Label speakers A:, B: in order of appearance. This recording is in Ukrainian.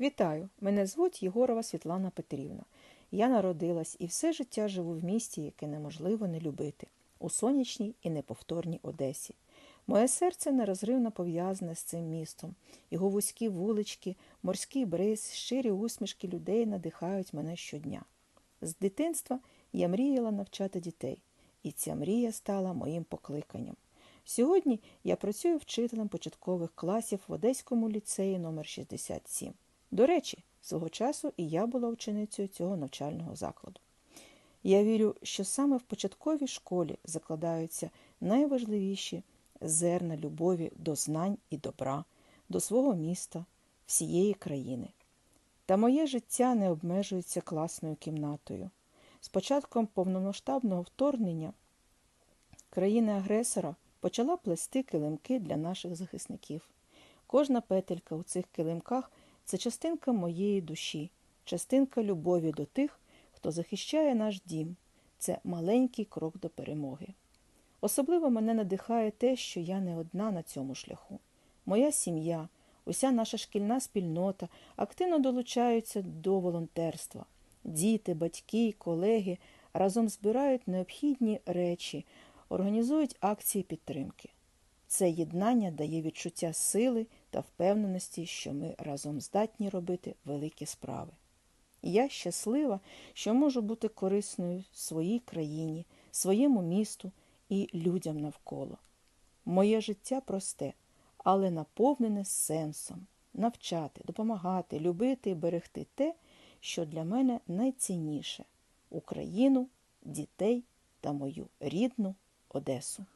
A: Вітаю! Мене звуть Єгорова Світлана Петрівна. Я народилась і все життя живу в місті, яке неможливо не любити, у сонячній і неповторній Одесі. Моє серце нерозривно пов'язане з цим містом. Його вузькі вулички, морський бриз, щирі усмішки людей надихають мене щодня. З дитинства я мріяла навчати дітей, і ця мрія стала моїм покликанням. Сьогодні я працюю вчителем початкових класів в Одеському ліцеї номер 67 До речі, свого часу і я була ученицею цього навчального закладу. Я вірю, що саме в початковій школі закладаються найважливіші зерна любові до знань і добра, до свого міста, всієї країни. Та моє життя не обмежується класною кімнатою. З початком повномасштабного вторгнення країни-агресора почала плести килимки для наших захисників. Кожна петелька у цих килимках це частинка моєї душі, частинка любові до тих, хто захищає наш дім. Це маленький крок до перемоги. Особливо мене надихає те, що я не одна на цьому шляху. Моя сім'я, уся наша шкільна спільнота активно долучаються до волонтерства. Діти, батьки, колеги разом збирають необхідні речі, організують акції підтримки. Це єднання дає відчуття сили та впевненості, що ми разом здатні робити великі справи. Я щаслива, що можу бути корисною своїй країні, своєму місту і людям навколо. Моє життя просте, але наповнене сенсом навчати, допомагати, любити і берегти те, що для мене найцінніше Україну, дітей та мою рідну Одесу.